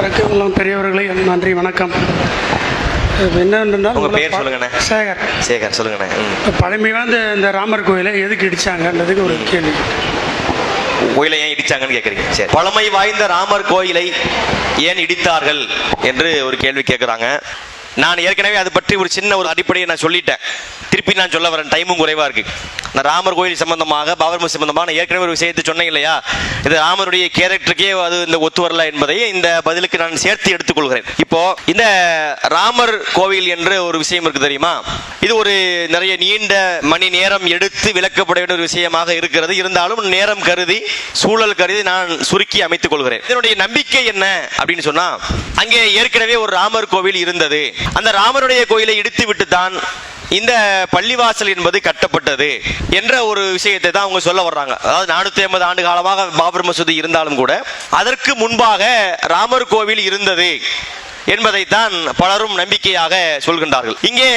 வணக்கம் பெரியவர்களே நன்றி வணக்கம். சொல்லுங்கண்ணே. சேகர். சேகர் சொல்லுங்கண்ணே. பழமை வாய்ந்த இந்த ராமர் கோயிலை எதுக்கு இடிச்சாங்கன்றதுக்கு ஒரு கேள்வி. கோயிலை ஏன் இடிச்சாங்கன்னு கேக்குறீங்க? சரி. பழமை வாய்ந்த ராமர் கோயிலை ஏன் இடித்தார்கள் என்று ஒரு கேள்வி கேட்குறாங்க நான் ஏற்கனவே அது பற்றி ஒரு சின்ன ஒரு அடிப்படையை நான் சொல்லிட்டேன். திருப்பி நான் சொல்ல வரேன் டைமும் குறைவா இருக்கு. நான் ராமர் கோயில் சம்பந்தமாக பாபர் சம்பந்தமாக ஏற்கனவே ஒரு விஷயத்தை சொன்னேன் இல்லையா? இது ராமருடைய கேரக்டருக்கே அது இந்த ஒத்து வரல என்பதை இந்த பதிலுக்கு நான் சேர்த்து எடுத்துக்கொள்கிறேன். இப்போ இந்த ராமர் கோவில் என்ற ஒரு விஷயம் இருக்கு தெரியுமா? இது ஒரு நிறைய நீண்ட மணி நேரம் எடுத்து விளக்கப்பட வேண்டிய ஒரு விஷயமாக இருக்கிறது. இருந்தாலும் நேரம் கருதி சூழல் கருதி நான் சுருக்கி அமைத்துக் கொள்கிறேன். இதனுடைய நம்பிக்கை என்ன அப்படின்னு சொன்னா அங்கே ஏற்கனவே ஒரு ராமர் கோவில் இருந்தது. அந்த ராமருடைய கோயிலை இடித்து விட்டு தான் இந்த பள்ளிவாசல் என்பது கட்டப்பட்டது என்ற ஒரு விஷயத்தை தான் அவங்க சொல்ல வர்றாங்க. அதாவது நானூத்தி ஐம்பது ஆண்டு காலமாக பாபர் மசூதி இருந்தாலும் கூட அதற்கு முன்பாக ராமர் கோவில் இருந்தது என்பதைத்தான் பலரும் நம்பிக்கையாக சொல்கின்றார்கள். இங்கே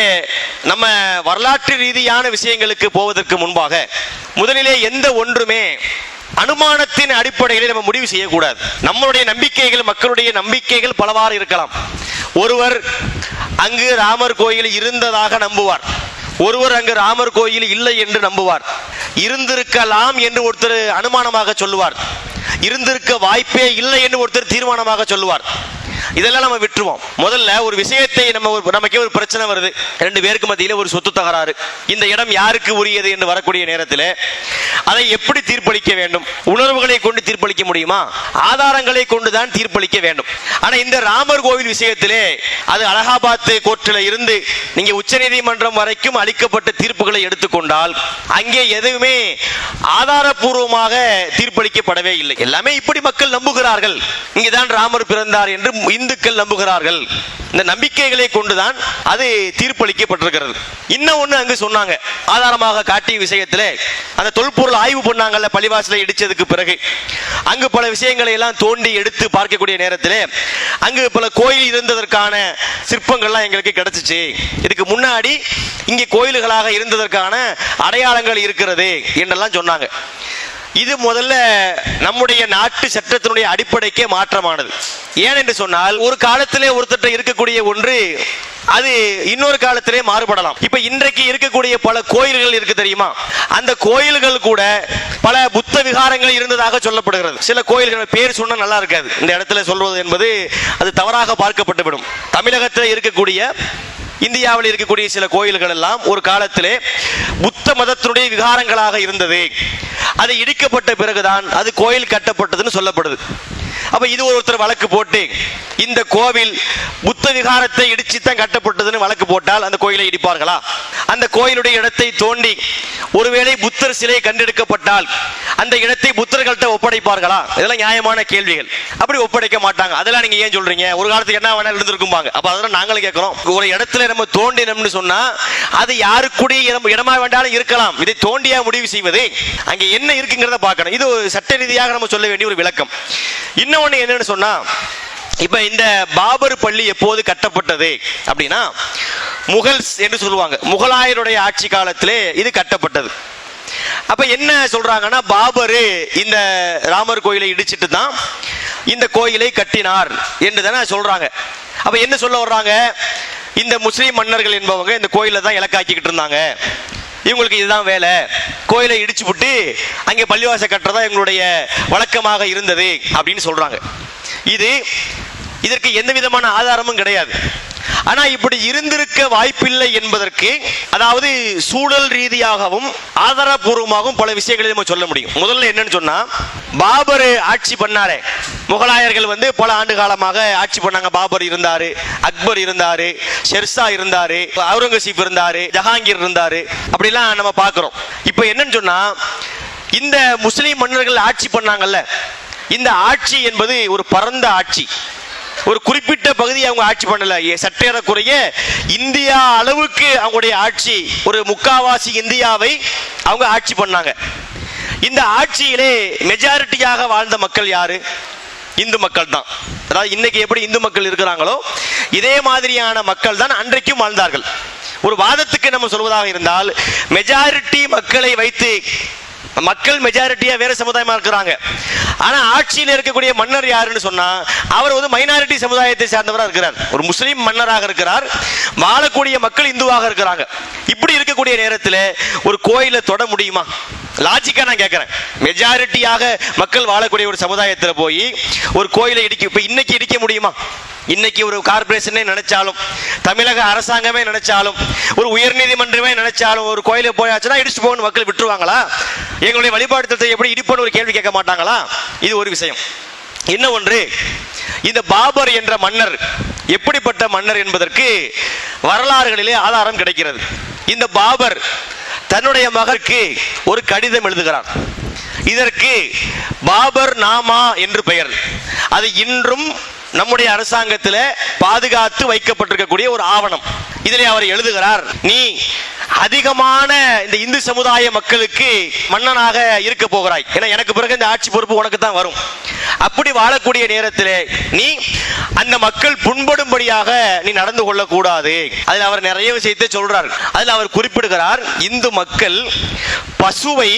நம்ம வரலாற்று ரீதியான விஷயங்களுக்கு போவதற்கு முன்பாக முதலிலே எந்த ஒன்றுமே அனுமானத்தின் அடிப்படையில் நம்ம முடிவு செய்யக்கூடாது. நம்மளுடைய நம்பிக்கைகள் மக்களுடைய நம்பிக்கைகள் பலவாறு இருக்கலாம். ஒருவர் அங்கு ராமர் கோயில் இருந்ததாக நம்புவார். ஒருவர் அங்கு ராமர் கோயில் இல்லை என்று நம்புவார். இருந்திருக்கலாம் என்று ஒருத்தர் அனுமானமாக சொல்லுவார். இருந்திருக்க வாய்ப்பே இல்லை என்று ஒருத்தர் தீர்மானமாக சொல்லுவார். இதெல்லாம் நம்ம விட்டுருவோம். முதல்ல ஒரு விஷயத்தை நம்ம ஒரு நமக்கே ஒரு பிரச்சனை வருது. ரெண்டு பேருக்கு மத்தியில் ஒரு சொத்து தகராறு. இந்த இடம் யாருக்கு உரியது என்று வரக்கூடிய நேரத்தில் அதை எப்படி தீர்ப்பளிக்க வேண்டும்? உணர்வுகளை கொண்டு தீர்ப்பளிக்க முடியுமா? ஆதாரங்களை கொண்டு தான் தீர்ப்பளிக்க வேண்டும். ஆனா இந்த ராமர் கோவில் விஷயத்திலே அது அலகாபாத் கோர்ட்டில் இருந்து நீங்க உச்சநீதிமன்றம் வரைக்கும் அளிக்கப்பட்ட தீர்ப்புகளை எடுத்துக்கொண்டால் அங்கே எதுவுமே ஆதாரபூர்வமாக தீர்ப்பளிக்கப்படவே இல்லை. எல்லாமே இப்படி மக்கள் நம்புகிறார்கள். இங்கேதான் ராமர் பிறந்தார் என்று இந்துக்கள் நம்புகிறார்கள். இந்த நம்பிக்கைகளை கொண்டுதான் அது தீர்ப்பளிக்கப்பட்டிருக்கிறது. இன்னும் ஒண்ணு அங்கு சொன்னாங்க. ஆதாரமாக காட்டிய விஷயத்தில் அந்த தொல்பொருள் ஆய்வு பண்ணாங்கல்ல பள்ளிவாசலை இடிச்சதுக்கு பிறகு. அங்கு பல விஷயங்களை எல்லாம் தோண்டி எடுத்து பார்க்கக்கூடிய நேரத்தில் அங்கு பல கோயில் இருந்ததற்கான சிற்பங்கள்லாம் எங்களுக்கு கிடைச்சிச்சு. இதுக்கு முன்னாடி இங்கே கோயில்களாக இருந்ததற்கான அடையாளங்கள் இருக்கிறது என்றெல்லாம் சொன்னாங்க. இது முதல்ல நம்முடைய நாட்டு சட்டத்தினுடைய அடிப்படைக்கே மாற்றமானது. ஏன் என்று சொன்னால் ஒரு காலத்திலே ஒருத்தர் இருக்கக்கூடிய ஒன்று அது இன்னொரு காலத்திலே மாறுபடலாம். இப்ப இன்றைக்கு இருக்கக்கூடிய பல கோயில்கள் இருக்கு தெரியுமா? அந்த கோயில்கள் கூட பல புத்த விகாரங்கள் இருந்ததாக சொல்லப்படுகிறது. சில கோயில்கள் பேர் சொன்னா நல்லா இருக்காது. இந்த இடத்துல சொல்வது என்பது அது தவறாக பார்க்கப்பட்டுவிடும். தமிழகத்தில் இருக்கக்கூடிய இந்தியாவில் இருக்கக்கூடிய சில கோயில்கள் எல்லாம் ஒரு காலத்திலே புத்த மதத்தினுடைய விகாரங்களாக இருந்தது. அது இடிக்கப்பட்ட பிறகுதான் அது கோயில் கட்டப்பட்டதுன்னு சொல்லப்படுது. அப்ப இது ஒருத்தர் வழக்கு போட்டு இந்த கோவில் புத்த விகாரத்தை இடிச்சு தான் கட்டப்பட்டதுன்னு வழக்கு போட்டால் அந்த கோயிலை இடிப்பார்களா? அந்த கோயிலுடைய இடத்தை தோண்டி ஒருவேளை புத்தர் சிலை கண்டெடுக்கப்பட்டால் அந்த இடத்தை புத்தர்கள்ட்ட ஒப்படைப்பார்களா? இதெல்லாம் நியாயமான கேள்விகள். அப்படி ஒப்படைக்க மாட்டாங்க. அதெல்லாம் நீங்க ஏன் சொல்றீங்க? ஒரு காலத்துக்கு என்ன வேணாலும் இருந்திருக்கும்பாங்க. அப்ப அதெல்லாம் நாங்களும் கேட்கிறோம். ஒரு இடத்துல நம்ம தோண்டினோம்னு சொன்னா அது யாருக்குடைய இடம் இடமா வேண்டாலும் இருக்கலாம். இதை தோண்டியா முடிவு செய்வது அங்க என்ன இருக்குங்கிறத பார்க்கணும். இது ஒரு சட்ட ரீதியாக நம்ம சொல்ல வேண்டிய ஒரு விளக்கம். இன்னொன்னு என்னன்னு சொன்னா இப்ப இந்த பாபர் பள்ளி எப்போது கட்டப்பட்டது? அப்படின்னா முகல்ஸ் என்று சொல்லுவாங்க. முகலாயருடைய ஆட்சி காலத்திலே இது கட்டப்பட்டது. அப்ப என்ன சொல்றாங்கன்னா பாபரு இந்த ராமர் கோயிலை இடிச்சிட்டு தான் இந்த கோயிலை கட்டினார் என்று தானே சொல்றாங்க. அப்ப என்ன சொல்ல வர்றாங்க? இந்த முஸ்லீம் மன்னர்கள் என்பவங்க இந்த கோயில தான் இலக்காக்கிக்கிட்டு இருந்தாங்க. இவங்களுக்கு இதுதான் வேலை. கோயிலை இடிச்சு விட்டு அங்கே பள்ளிவாசல் கட்டுறதா எங்களுடைய வழக்கமாக இருந்தது அப்படின்னு சொல்றாங்க. இது இதற்கு எந்த விதமான ஆதாரமும் கிடையாது. ஆனா இப்படி இருந்திருக்க வாய்ப்பில்லை என்பதற்கு அதாவது சூழல் ரீதியாகவும் ஆதாரபூர்வமாகவும் பல விஷயங்களை நம்ம சொல்ல முடியும். முதல்ல என்னன்னு சொன்னா பாபர் ஆட்சி பண்ணாரே. முகலாயர்கள் வந்து பல ஆண்டு காலமாக ஆட்சி பண்ணாங்க. பாபர் இருந்தாரு அக்பர் இருந்தாரு ஷெர்ஷா இருந்தாரு அவுரங்கசீப் இருந்தாரு ஜஹாங்கீர் இருந்தாரு. அப்படிலாம் நம்ம பார்க்கிறோம். இப்போ என்னன்னு சொன்னா இந்த முஸ்லீம் மன்னர்கள் ஆட்சி பண்ணாங்கல்ல இந்த ஆட்சி என்பது ஒரு பரந்த ஆட்சி. ஒரு குறிப்பிட்ட பகுதியை அவங்க ஆட்சி பண்ணல. ஏ- சற்றேறக்குறைய இந்தியா அளவுக்கு அவங்களுடைய ஆட்சி ஒரு முக்காவாசி இந்தியாவை அவங்க ஆட்சி பண்ணாங்க. இந்த ஆட்சியிலே மெஜாரிட்டியாக வாழ்ந்த மக்கள் யாரு? இந்து மக்கள் தான். அதாவது இன்னைக்கு எப்படி இந்து மக்கள் இருக்கிறாங்களோ இதே மாதிரியான மக்கள் தான் அன்றைக்கும் வாழ்ந்தார்கள். ஒரு வாதத்துக்கு நம்ம சொல்வதாக இருந்தால் மெஜாரிட்டி மக்களை வைத்து மக்கள் மெஜாரிட்டியா வேற சமுதாயமா இருக்கிறாங்க. ஆனா ஆட்சியில் இருக்கக்கூடிய மன்னர் யாருன்னு சொன்னா அவர் வந்து மைனாரிட்டி சமுதாயத்தை சார்ந்தவராக இருக்கிறார். ஒரு முஸ்லீம் மன்னராக இருக்கிறார். வாழக்கூடிய மக்கள் இந்துவாக இருக்கிறாங்க. இப்படி இருக்கக்கூடிய நேரத்தில் ஒரு கோயிலை தொட முடியுமா? லாஜிக்கா நான் கேட்கிறேன் மெஜாரிட்டியாக மக்கள் வாழக்கூடிய ஒரு சமுதாயத்தில் போய் ஒரு கோயிலை இடிக்க இப்ப இன்னைக்கு இடிக்க முடியுமா? இன்னைக்கு ஒரு கார்பரேஷனே நினைச்சாலும் தமிழக அரசாங்கமே நினைச்சாலும் ஒரு உயர்நீதிமன்றமே நினைச்சாலும் ஒரு கோயிலுக்கு போயாச்சுன்னா இடிச்சு போகணும் மக்கள் விட்டுருவாங்களா? எங்களுடைய வழிபாடு திட்டத்தை எப்படி இடிப்போன்னு ஒரு கேள்வி கேட்க மாட்டாங்களா? இது ஒரு விஷயம். என்ன ஒன்று இந்த பாபர் என்ற மன்னர் எப்படிப்பட்ட மன்னர் என்பதற்கு வரலாறுகளிலே ஆதாரம் கிடைக்கிறது. இந்த பாபர் தன்னுடைய மகற்கு ஒரு கடிதம் எழுதுகிறார் இதற்கு பாபர் நாமா என்று பெயர். அது இன்றும் நம்முடைய அரசாங்கத்தில் பாதுகாத்து வைக்கப்பட்டிருக்கக்கூடிய ஒரு ஆவணம். இதிலே அவர் எழுதுகிறார் நீ அதிகமான இந்த இந்து சமுதாய மக்களுக்கு மன்னனாக இருக்க போகிறாய். ஏன்னா எனக்கு பிறகு இந்த ஆட்சி பொறுப்பு உனக்கு தான் வரும். அப்படி வாழக்கூடிய நேரத்தில் நீ அந்த மக்கள் புண்படும்படியாக நீ நடந்து கொள்ளக்கூடாது. அதில் அவர் நிறைய விஷயத்தை சொல்றார். அதில் அவர் குறிப்பிடுகிறார் இந்து மக்கள் பசுவை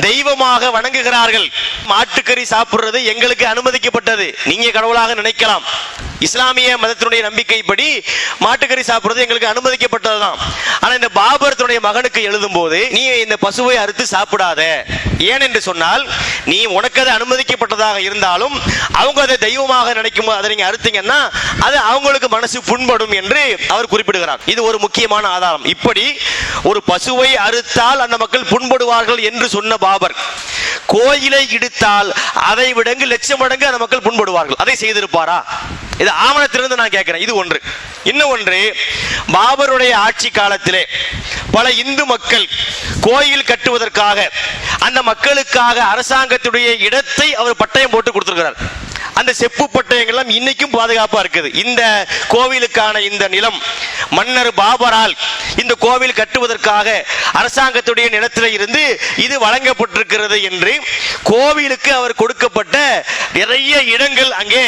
தெய்வமாக வணங்குகிறார்கள். மாட்டுக்கறி சாப்பிடுறது எங்களுக்கு அனுமதிக்கப்பட்டது. நீங்க கடவுளாக நினைக்கலாம். இஸ்லாமிய மதத்தினுடைய நம்பிக்கைப்படி மாட்டுக்கறி சாப்பிடுறது எங்களுக்கு அனுமதிக்கப்பட்டதுதான். ஆனா இந்த பாபர் தன்னுடைய மகனுக்கு எழுதும் போது நீ இந்த பசுவை அறுத்து சாப்பிடாத. ஏன் என்று சொன்னால் நீ உனக்கு அது அனுமதிக்கப்பட்டதாக இருந்தாலும் அவங்க அதை தெய்வமாக நினைக்கும் அதை நீங்க அறுத்தீங்கன்னா அது அவங்களுக்கு மனசு புண்படும் என்று அவர் குறிப்பிடுகிறார். இது ஒரு முக்கியமான ஆதாரம். இப்படி ஒரு பசுவை அறுத்தால் அந்த மக்கள் புண்படுவார்கள் என்று சொன்ன பாபர். கோயிலை இடித்தால் அதை விடங்கு லட்சம் மடங்கு அந்த மக்கள் புண்படுவார்கள். அதை செய்திருப்பாரா? இது ஆவணத்திலிருந்து நான் கேட்கிறேன். இது ஒன்று. இன்னும் ஒன்று. பாபருடைய ஆட்சி காலத்திலே பல இந்து மக்கள் கோயில் கட்டுவதற்காக அந்த மக்களுக்காக அரசாங்கத்துடைய இடத்தை அவர் பட்டயம் போட்டு கொடுத்திருக்கிறார். அந்த செப்பு பட்டயங்கள்லாம் இன்னைக்கும் பாதுகாப்பா இருக்குது. இந்த கோவிலுக்கான இந்த நிலம் மன்னர் பாபரால் இந்த கோவில் கட்டுவதற்காக அரசாங்கத்துடைய நிலத்தில இருந்து இது வழங்கப்பட்டிருக்கிறது என்று கோவிலுக்கு அவர் கொடுக்கப்பட்ட நிறைய இடங்கள் அங்கே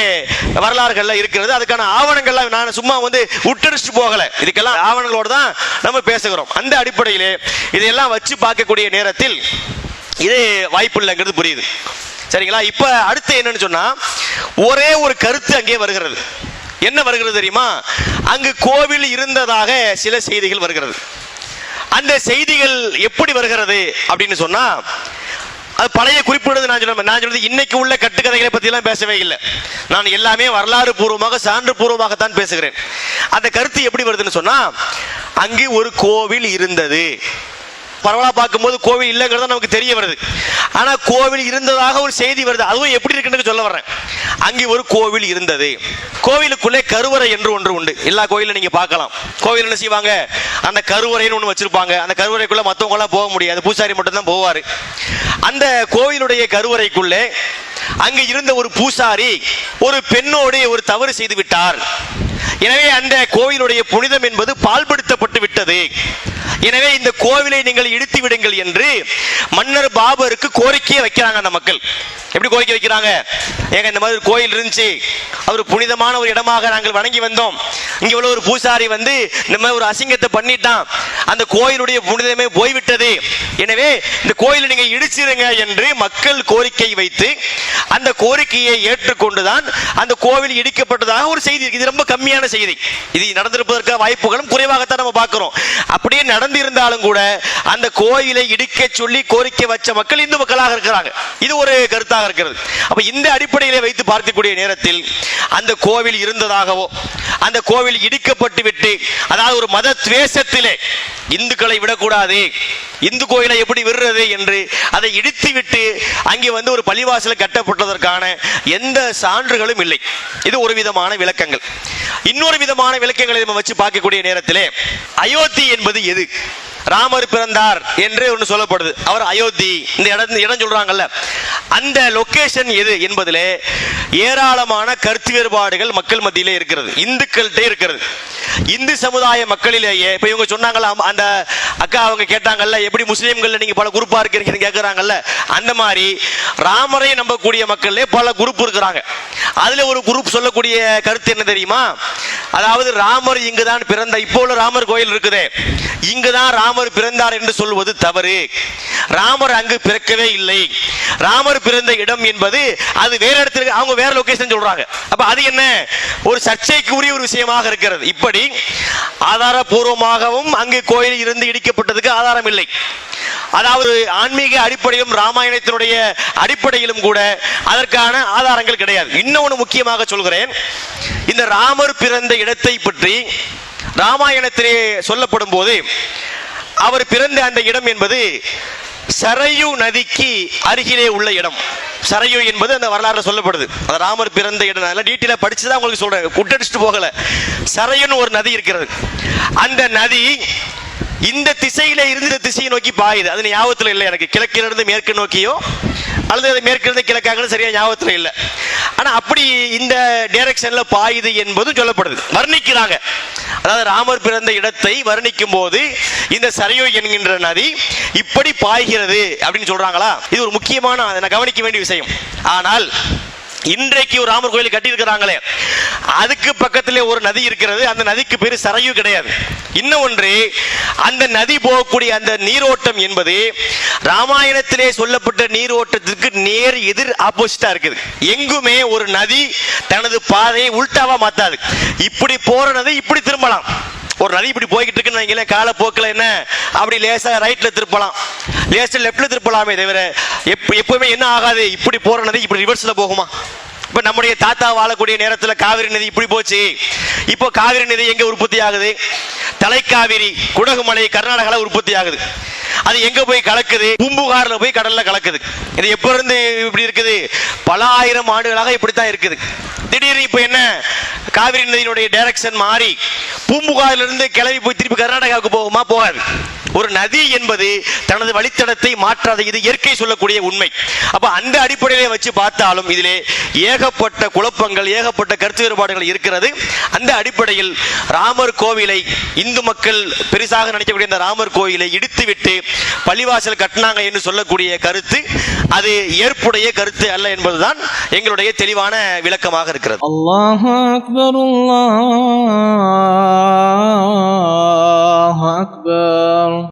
வரலாறுகள்ல இருக்கிறது. அதுக்கான ஆவணங்கள்லாம் நான் சும்மா வந்து உட்டரிச்சு போகல. இதுக்கெல்லாம் ஆவணங்களோடு தான் நம்ம பேசுகிறோம். அந்த அடிப்படையிலே இதையெல்லாம் வச்சு பார்க்கக்கூடிய நேரத்தில் இது வாய்ப்பு இல்லைங்கிறது புரியுது. சரிங்களா? இப்ப அடுத்து என்னன்னு சொன்னா ஒரே ஒரு கருத்து அங்கே வருகிறது. என்ன வருகிறது தெரியுமா? அங்கு கோவில் இருந்ததாக சில செய்திகள் வருகிறது. அந்த செய்திகள் எப்படி வருகிறது அப்படின்னு சொன்னா அது பழைய குறிப்பிடுறது நான் சொல்ல நான் சொல்றது இன்னைக்கு உள்ள கட்டுக்கதைகளை பத்தி எல்லாம் பேசவே இல்லை. நான் எல்லாமே வரலாறு பூர்வமாக சான்று பூர்வமாகத்தான் பேசுகிறேன். அந்த கருத்து எப்படி வருதுன்னு சொன்னா அங்கு ஒரு கோவில் இருந்தது. பரவலாக பார்க்கும்போது கோவில் இல்லைங்கிறது நமக்கு தெரிய வருது. ஆனால் கோவில் இருந்ததாக ஒரு செய்தி வருது. அதுவும் எப்படி இருக்குன்னு சொல்ல வர்றேன். அங்கே ஒரு கோவில் இருந்தது. கோவிலுக்குள்ளே கருவறை என்று ஒன்று உண்டு. எல்லா கோயிலும் நீங்கள் பார்க்கலாம். கோவில் என்ன செய்வாங்க? அந்த கருவறைன்னு ஒன்று வச்சிருப்பாங்க. அந்த கருவறைக்குள்ளே மற்றவங்களாம் போக முடியாது. பூசாரி மட்டும் தான் அந்த கோவிலுடைய கருவறைக்குள்ளே அங்கு இருந்த ஒரு பூசாரி ஒரு பெண்ணோடு ஒரு தவறு செய்து விட்டார். எனவே அந்த கோவிலுடைய புனிதம் என்பது பால்படுத்தப்பட்டு விட்டது. எனவே இந்த கோவிலை நீங்கள் இடித்து விடுங்கள் என்று மன்னர் பாபருக்கு கோரிக்கையை வைக்கிறாங்க அந்த மக்கள். எப்படி கோரிக்கை வைக்கிறாங்க? ஏங்க இந்த மாதிரி ஒரு கோயில் இருந்துச்சு. அவர் புனிதமான ஒரு இடமாக நாங்கள் வணங்கி வந்தோம். இங்க உள்ள ஒரு பூசாரி வந்து இந்த மாதிரி ஒரு அசிங்கத்தை பண்ணிட்டான். அந்த கோயிலுடைய புனிதமே போய்விட்டது. எனவே இந்த கோயிலை நீங்க இடிச்சிருங்க என்று மக்கள் கோரிக்கை வைத்து அந்த கோரிக்கையை ஏற்றுக்கொண்டுதான் அந்த கோவில் இடிக்கப்பட்டதாக ஒரு செய்தி இருக்கு. இது ரொம்ப கம்மியான செய்தி. இது நடந்திருப்பதற்கான வாய்ப்புகளும் குறைவாகத்தான் நம்ம பார்க்கிறோம். அப்படியே நடந்திருந்தாலும் கூட அந்த கோயிலை இடிக்க சொல்லி கோரிக்கை வச்ச மக்கள் இந்து மக்களாக இருக்கிறாங்க. இது ஒரு கருத்தாக இருக்கிறது. அப்ப இந்த அடிப்படையிலே வைத்து பார்க்கக்கூடிய நேரத்தில் அந்த கோவில் இருந்ததாகவோ அந்த கோவில் இடிக்கப்பட்டு விட்டு அதாவது ஒரு மத துவேஷத்திலே இந்துக்களை விடக்கூடாது இந்து கோயிலை எப்படி விடுறது என்று அதை இடித்து விட்டு அங்கே வந்து ஒரு பள்ளிவாசல் கட்டப்பட்டதற்கான எந்த சான்றுகளும் இல்லை. இது ஒரு விதமான விளக்கங்கள். இன்னொரு விதமான விளக்கங்களை நம்ம வச்சு பார்க்கக்கூடிய நேரத்திலே அயோத்தி என்பது எது? ராமர் பிறந்தார் என்று ஒன்று சொல்லப்படுது. அவர் அயோத்தி. இந்த இடம் இடம் சொல்றாங்கல்ல. அந்த லொக்கேஷன் எது என்பதிலே ஏராளமான கருத்து வேறுபாடுகள் மக்கள் மத்தியிலே இருக்கிறது. இந்துக்கள்கிட்ட இருக்கிறது. இந்து சமுதாய மக்களிலேயே இப்போ இவங்க சொன்னாங்களா அந்த அக்கா அவங்க கேட்டாங்கல்ல எப்படி முஸ்லீம்கள் நீங்க பல குரூப்பா இருக்கிறீங்கன்னு கேட்கறாங்கல்ல அந்த மாதிரி ராமரை நம்பக்கூடிய மக்கள்லே பல குரூப் இருக்கிறாங்க. அதுல ஒரு குரூப் சொல்லக்கூடிய கருத்து என்ன தெரியுமா? அதாவது ராமர் இங்குதான் பிறந்த இப்போ உள்ள ராமர் கோயில் இருக்குது. இங்குதான் ராமர் பிறந்தார் என்று சொல்வது தவறு. ராமர் அங்கு பிறக்கவே இல்லை. ராமர் பிறந்த இடம் என்பது அது வேற இடத்துல அவங்க வேற லொகேஷன் சொல்றாங்க. அப்ப அது என்ன? ஒரு சர்ச்சைக்குரிய ஒரு விஷயமாக இருக்கிறது. இப்படி ஆதாரபூர்வமாகவும் அங்கு கோயில் இருந்து இடிக்கப்பட்டதுக்கு ஆதாரம் இல்லை. அதாவது ஆன்மீக அடிப்படையிலும் ராமாயணத்தினுடைய அடிப்படையிலும் கூட அதற்கான ஆதாரங்கள் கிடையாது. இன்னொன்று முக்கியமாக சொல்கிறேன். இந்த ராமர் பிறந்த இடத்தை பற்றி ராமாயணத்திலே சொல்லப்படும் போது அவர் பிறந்த அந்த இடம் என்பது சரையு நதிக்கு அருகிலே உள்ள இடம். சரையு என்பது அந்த வரலாறு சொல்லப்படுது. அந்த ராமர் பிறந்த இடம். அதெல்லாம் டீட்டெயிலாக படிச்சு தான் உங்களுக்கு சொல்கிறேன் குட்டடிச்சுட்டு போகலை. சரையுன்னு ஒரு நதி இருக்கிறது. அந்த நதி இந்த திசையில இருந்து இந்த திசையை நோக்கி பாயுது. அது ஞாபகத்துல இல்லை. எனக்கு கிழக்கிலிருந்து இருந்து மேற்கு நோக்கியோ அல்லது அது மேற்கிலிருந்து கிழக்காகனு சரியா ஞாபகத்துல இல்லை. ஆனா அப்படி இந்த டைரக்ஷன்ல பாயுது என்பதும் சொல்லப்படுது. வர்ணிக்கிறாங்க. அதாவது ராமர் பிறந்த இடத்தை வர்ணிக்கும் போது இந்த சரையோ என்கின்ற நதி இப்படி பாய்கிறது அப்படின்னு சொல்றாங்களா? இது ஒரு முக்கியமான அதை நான் கவனிக்க வேண்டிய விஷயம். ஆனால் இன்றைக்கு ஒரு ராமர் கோயில் கட்டி இருக்கிறாங்களே அதுக்கு பக்கத்திலே ஒரு நதி இருக்கிறது. அந்த நதிக்கு பேர் சரையு கிடையாது. இன்னும் ஒன்று அந்த நதி போகக்கூடிய அந்த நீரோட்டம் என்பது ராமாயணத்திலே சொல்லப்பட்ட நீரோட்டத்திற்கு நேர் எதிர் ஆப்போசிட்டா இருக்குது. எங்குமே ஒரு நதி தனது பாதையை உள்டாவா மாத்தாது. இப்படி போற நதி இப்படி திரும்பலாம். ஒரு நதி இப்படி போய்கிட்டு இருக்குன்னு வைங்களேன் காலப்போக்கில் என்ன? அப்படி லேசாக ரைட்டில் திருப்பலாம். லேசாக லெஃப்டில் திருப்பலாமே தவிர எப்ப எப்பவுமே என்ன ஆகாது? இப்படி போகிற நதி இப்படி ரிவர்ஸில் போகுமா? இப்ப நம்முடைய தாத்தா வாழக்கூடிய நேரத்துல காவிரி நதி இப்படி போச்சு. இப்போ காவிரி நதி எங்க உற்பத்தி ஆகுது? தலைக்காவிரி குடகுமலை கர்நாடகால உற்பத்தி ஆகுது. அது எங்க போய் கலக்குது? பூம்புகார்ல போய் கடல்ல கலக்குது. இது எப்ப இருந்து இப்படி இருக்குது? பல ஆயிரம் ஆண்டுகளாக இப்படித்தான் இருக்குது. திடீர்னு இப்ப என்ன? காவிரி நதியினுடைய டைரக்ஷன் மாறி பூம்புகாரிலிருந்து கிளவி போய் திருப்பி கர்நாடகாவுக்கு போகுமா? போகாது. ஒரு நதி என்பது தனது வழித்தடத்தை மாற்றாத. இது இயற்கை சொல்லக்கூடிய உண்மை. அப்ப அந்த அடிப்படையிலே வச்சு பார்த்தாலும் இதிலே ஏகப்பட்ட குழப்பங்கள் ஏகப்பட்ட கருத்து வேறுபாடுகள் இருக்கிறது. அந்த அடிப்படையில் ராமர் கோவிலை இந்து மக்கள் பெரிசாக நினைக்கக்கூடிய இந்த ராமர் கோவிலை இடித்துவிட்டு பள்ளிவாசல் கட்டினாங்க என்று சொல்லக்கூடிய கருத்து அது ஏற்புடைய கருத்து அல்ல என்பதுதான் எங்களுடைய தெளிவான விளக்கமாக இருக்கிறது. أكبر الله أكبر